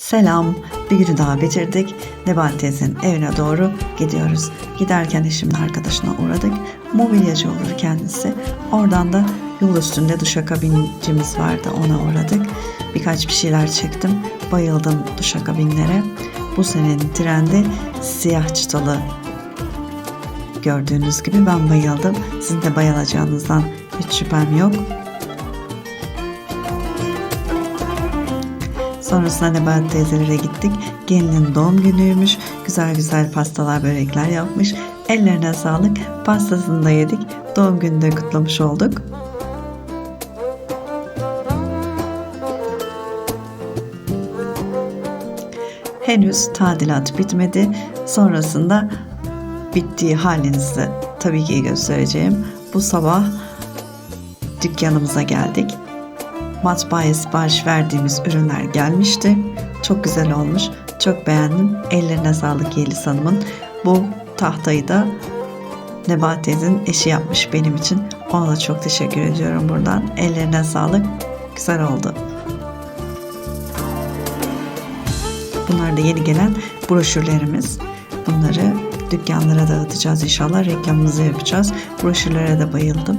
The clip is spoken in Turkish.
Selam. Bir günü daha bitirdik. Nebahat teyzenin evine doğru gidiyoruz. Giderken eşimin arkadaşına uğradık. Mobilyacı olur kendisi. Oradan da yol üstünde duşakabincimiz vardı. Ona uğradık. Birkaç bir şeyler çektim. Bayıldım duşakabinlere. Bu senenin trendi siyah çıtalı Gördüğünüz gibi ben bayıldım. Sizin de bayılacağınızdan hiç şüphem yok. Sonrasında Nebahat teyzelere gittik. Gelinin doğum günüymüş. Güzel güzel pastalar, börekler yapmış. Ellerine sağlık. Pastasını da yedik. Doğum gününü de kutlamış olduk. Henüz tadilat bitmedi. Sonrasında bittiği halinizi tabii ki göstereceğim. Bu sabah dükkanımıza geldik. Matbaaya sipariş verdiğimiz ürünler gelmişti. Çok güzel olmuş. Çok beğendim. Ellerine sağlık Yeliz Hanım'ın. Bu tahtayı da Nebahat teyzenin eşi yapmış benim için. Ona da çok teşekkür ediyorum buradan. Ellerine sağlık. Güzel oldu. Bunlar da yeni gelen broşürlerimiz. Bunları dükkanlara dağıtacağız inşallah. Reklamımızı yapacağız. Broşürlere de bayıldım.